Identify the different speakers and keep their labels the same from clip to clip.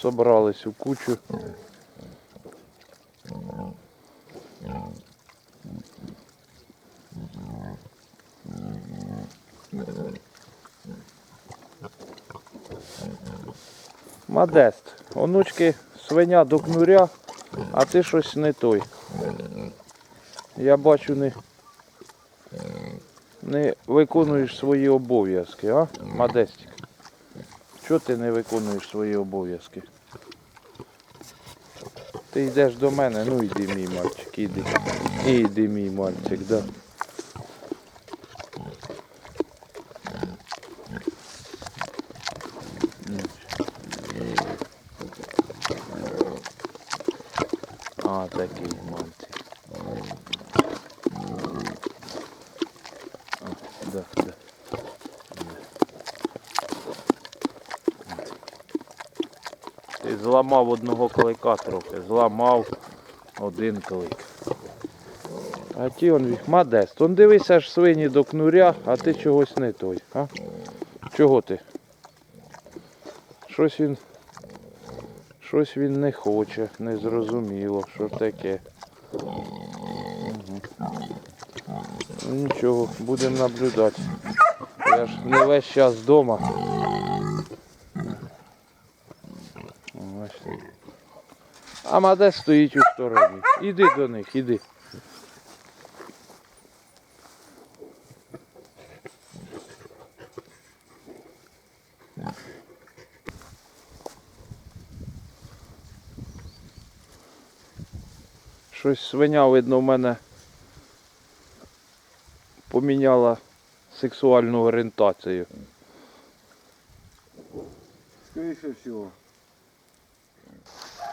Speaker 1: собрались у кучу. Модест, онучки свиня до кнуря, а ти щось не той. Я бачу, не, не виконуєш свої обов'язки, а, Модестик? Чого ти не виконуєш свої обов'язки? Ти йдеш до мене, ну йди мій мальчик, іди. Іди мій мальчик, да. А, такий мальчик. А, да, да. Ти зламав одного клика трохи, зламав один клик. А ті он їх модест. Он дивися аж свині до кнуря, а ти чогось не той. А? Чого ти? Щось він. Щось він не хоче, незрозуміло, що таке. Угу. Нічого, будемо наблюдати. Я ж не весь час вдома. Ось. А Мадес стоїть у стороні. Іди до них, іди. Щось свиня, видно, в мене поміняла сексуальну орієнтацію.
Speaker 2: Скоріше всього.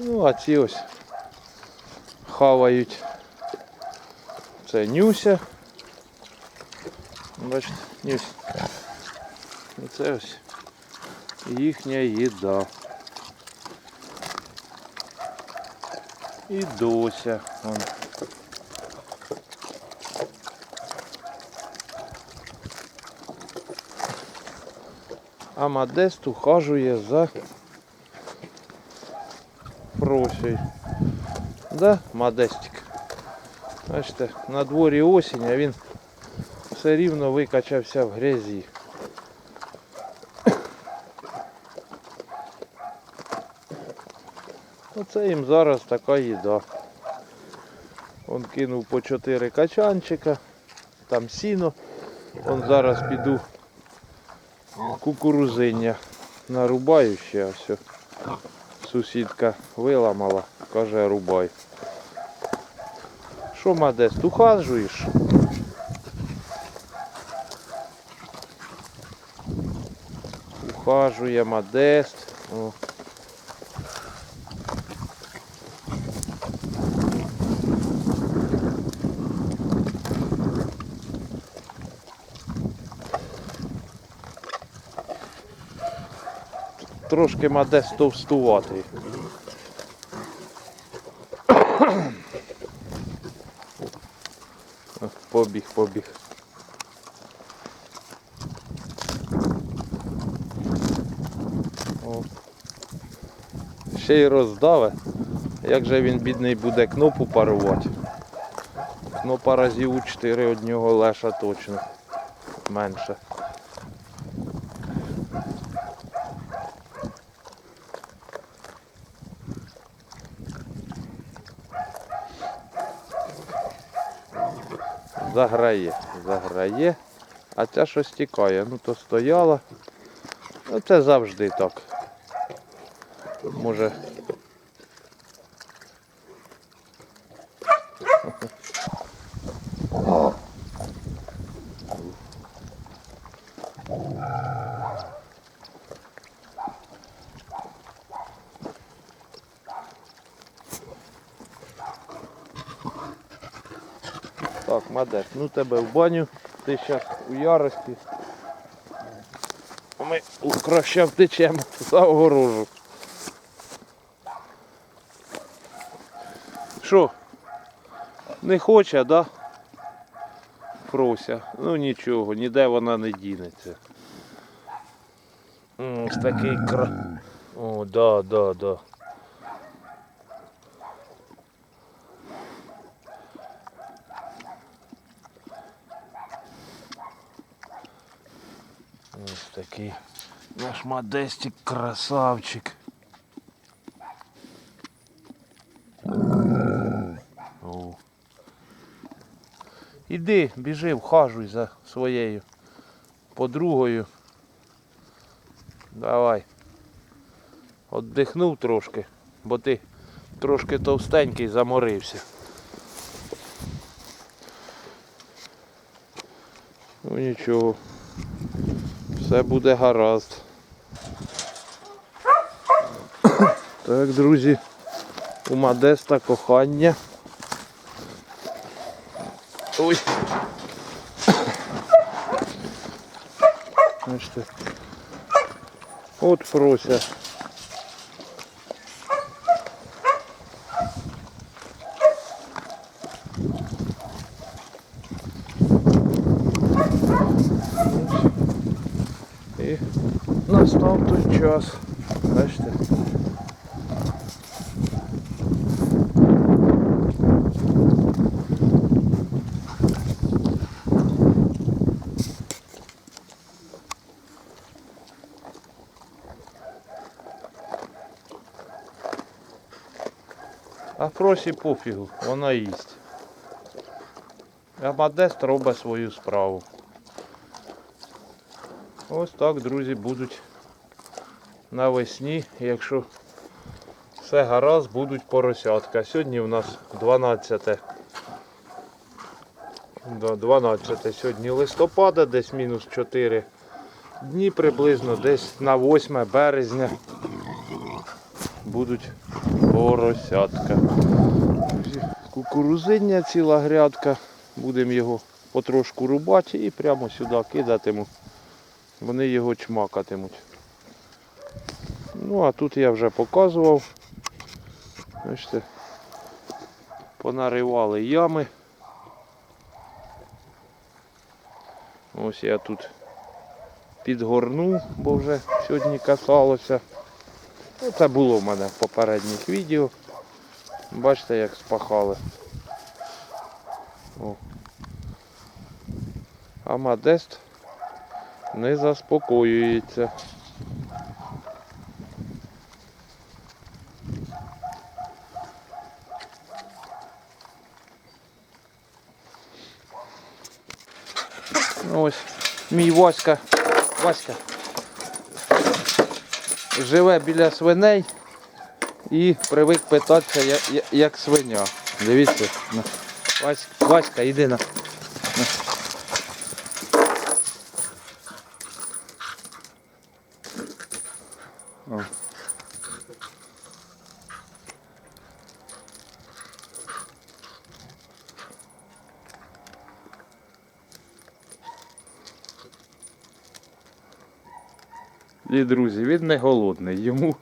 Speaker 1: Ну, а ці ось хавають. Це Нюся. Бачите, Нюсь. І це ось їхня їда. І Дося. Вон. А Модест ухажує за Просей. Да, Модестик. Бачите, на дворі осінь, а він все рівно викачався в грязі. Оце їм зараз така їда. Он кинув по 4 качанчика, там сіно. Он зараз піду кукурузиння нарубаю ще ось. Сусідка виламала, каже рубай. Що Модест, ухажуєш? Ухажує Модест. О. Трошки Модест товстуватий. Побіг, побіг. Ще й роздаве. Як же він бідний буде кнопу парувати? Кнопа разів у 4 од нього леша точно. Менше. Заграє, заграє. А ця щось тікає. Ну то стояла. Ну це завжди так. Може. Так, Мадеш, ну тебе в баню, ти зараз у ярості. Ми краще втечемо за огорожу. Що? Не хоче, да? Фрося. Ну нічого, ніде вона не дінеться. Ось такий кра... О, да, да, да. Ось такий наш модестик красавчик. О. Іди, біжи, вхажуй за своєю подругою. Давай. Отдихнув трошки, бо ти трошки товстенький заморився. Ну нічого. Все буде гаразд. Так, друзі, у Модеста кохання. Ой. Бачите. От прося. І настав той час. Бачите. А просі пофігу, вона їсть. А Модест робить свою справу. Ось так, друзі, будуть навесні, якщо все гаразд, будуть поросятка. Сьогодні в нас 12. Да, 12 сьогодні листопада, десь мінус 4 дні приблизно, десь на 8 березня будуть поросятка. Кукурузиння ціла грядка. Будемо його потрошку рубати і прямо сюди кидатиму. Вони його чмакатимуть. Ну а тут я вже показував. Бачите, понаривали ями. Ось я тут підгорнув, бо вже сьогодні касалося. Ну, Це було в мене в попередніх відео. Бачите, як спахали. О. А Модест не заспокоюється. Ось мій Васька. Васька. Живе біля свиней і привик питатися як, як, свиня. Дивіться. Васька, Васька, йди на. І друзі, він не голодний. Йому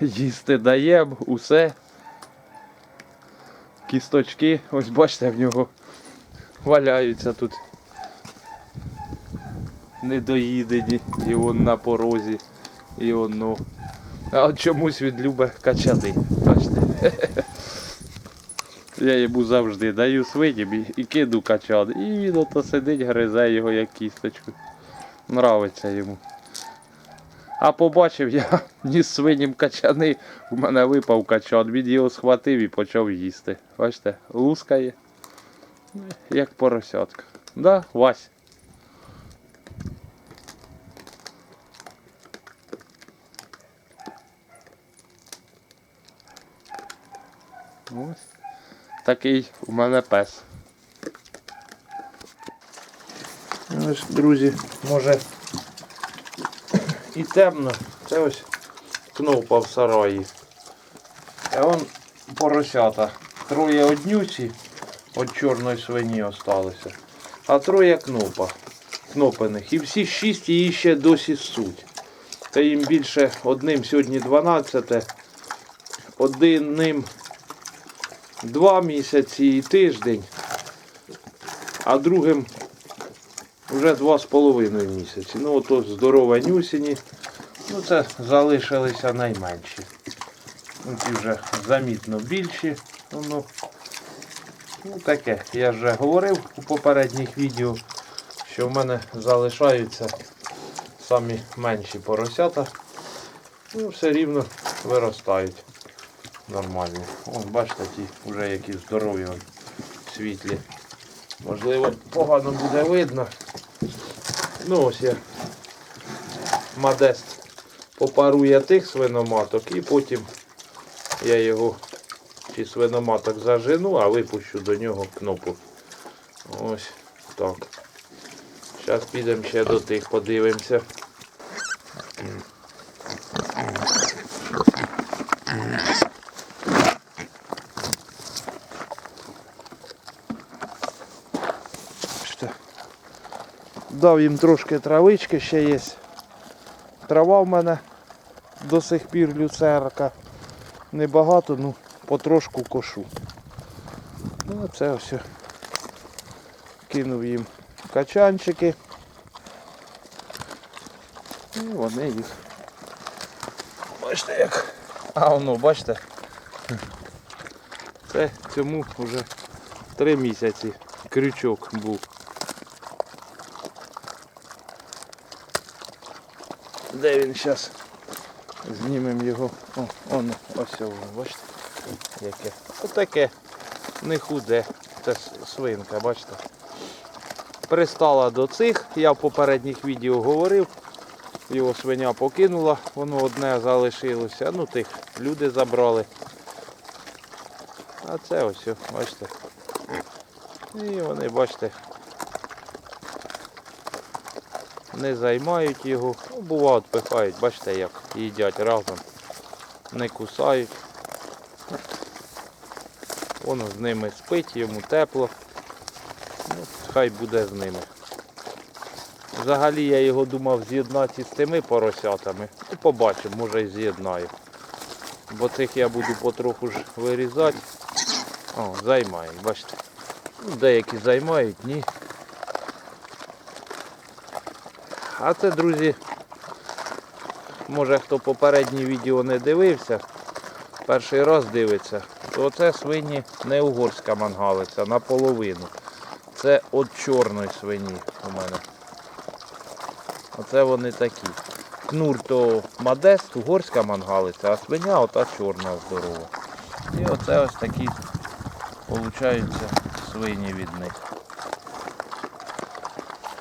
Speaker 1: їсти даємо усе. Кісточки, ось бачите, в нього валяються тут недоїдені. І он на порозі. І воно. А от чомусь він любить качани. Бачите? Я йому завжди даю свиням і, киду качан. І він ото сидить, гризе його як кісточку. Нравиться йому. А побачив я ніс свинім качани, у мене випав качан, він його схватив і почав їсти. Бачите, лускає, як поросятка. Да, Вась? Ось такий у мене пес. Ось, друзі, може і темно. Це ось кнопа в сараї. А вон поросята. Троє однюці від чорної свині осталося. А троє кнопа. Кнопаних. І всі шість її ще досі суть. Та їм більше одним сьогодні 12, одним два місяці і тиждень, а другим вже два з половиною місяці. Ну ото здорова нюсіні. Ну це залишилися найменші. Ну, ті вже замітно більші. Воно, ну таке, я вже говорив у попередніх відео, що в мене залишаються самі менші поросята. Ну, все рівно виростають нормально. О, бачите, ті вже які здорові, світлі. Можливо, погано буде видно. Ну ось я Модест попарує тих свиноматок і потім я його чи свиноматок зажену, а випущу до нього кнопку. Ось так. Зараз підемо ще до тих, подивимося. Дав їм трошки травички, ще є. Трава в мене до сих пір люцерка. Небагато, ну потрошку кошу. Ну а це ось. Кинув їм качанчики. І вони їх. Бачите як. А воно, бачите. Це цьому вже три місяці крючок був. Де він зараз? Знімемо його. О, он, ось воно, бачите? Яке. Отаке. Не худе. Це свинка, бачите? Пристала до цих, я в попередніх відео говорив. Його свиня покинула, воно одне залишилося. Ну тих люди забрали. А це ось, бачите. І вони, бачите, не займають його. Ну, бува, пихають, бачите, як їдять разом. Не кусають. Воно з ними спить, йому тепло. Ну, хай буде з ними. Взагалі я його думав з'єднати з тими поросятами. Ну, побачимо, може і з'єднаю. Бо цих я буду потроху ж вирізати. О, займають, бачите. Ну, деякі займають, ні. А це, друзі, може хто попереднє відео не дивився, перший раз дивиться, то це свині не угорська мангалиця, наполовину. Це від чорної свині у мене. Оце вони такі. Кнур то модест, угорська мангалиця, а свиня ота чорна здорова. І оце ось такі получаються свині від них.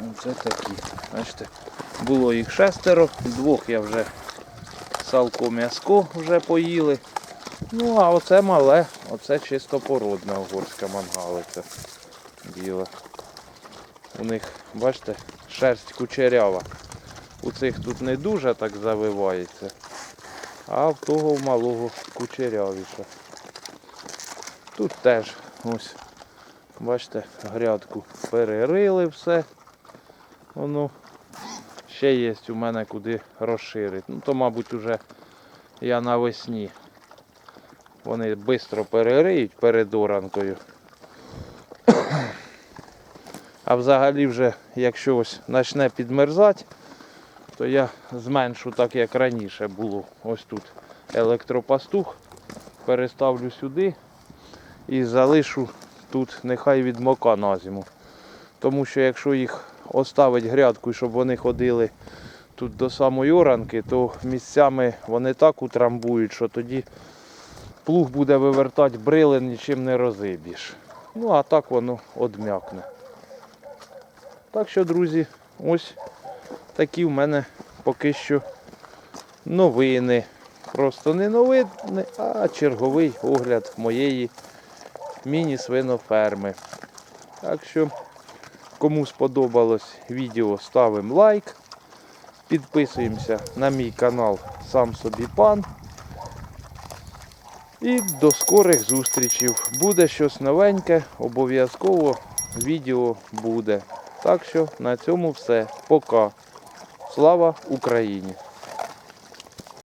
Speaker 1: Оце такі. Бачите, було їх шестеро, двох я вже салко м'яско вже поїли. Ну а оце мале, оце чисто породна угорська мангалиця. Біла. У них, бачите, шерсть кучерява. У цих тут не дуже так завивається, а в того в малого кучерявіша. Тут теж ось, бачите, грядку перерили все. Воно ще є у мене куди розширити. Ну то, мабуть, уже я навесні. Вони швидко перериють перед оранкою. А взагалі вже, якщо ось почне підмерзати, то я зменшу так, як раніше було. Ось тут електропастух. Переставлю сюди і залишу тут нехай відмока на зиму. Тому що якщо їх оставить грядку, щоб вони ходили тут до самої оранки, то місцями вони так утрамбують, що тоді плуг буде вивертати брили, нічим не розиб'єш. Ну а так воно одм'якне. Так що, друзі, ось такі в мене поки що новини. Просто не новини, а черговий огляд моєї міні-свиноферми. Так що, кому сподобалось відео, ставимо лайк. Підписуємося на мій канал Сам собі пан. І до скорих зустрічей. Буде щось новеньке, обов'язково відео буде. Так що на цьому все. Пока. Слава Україні!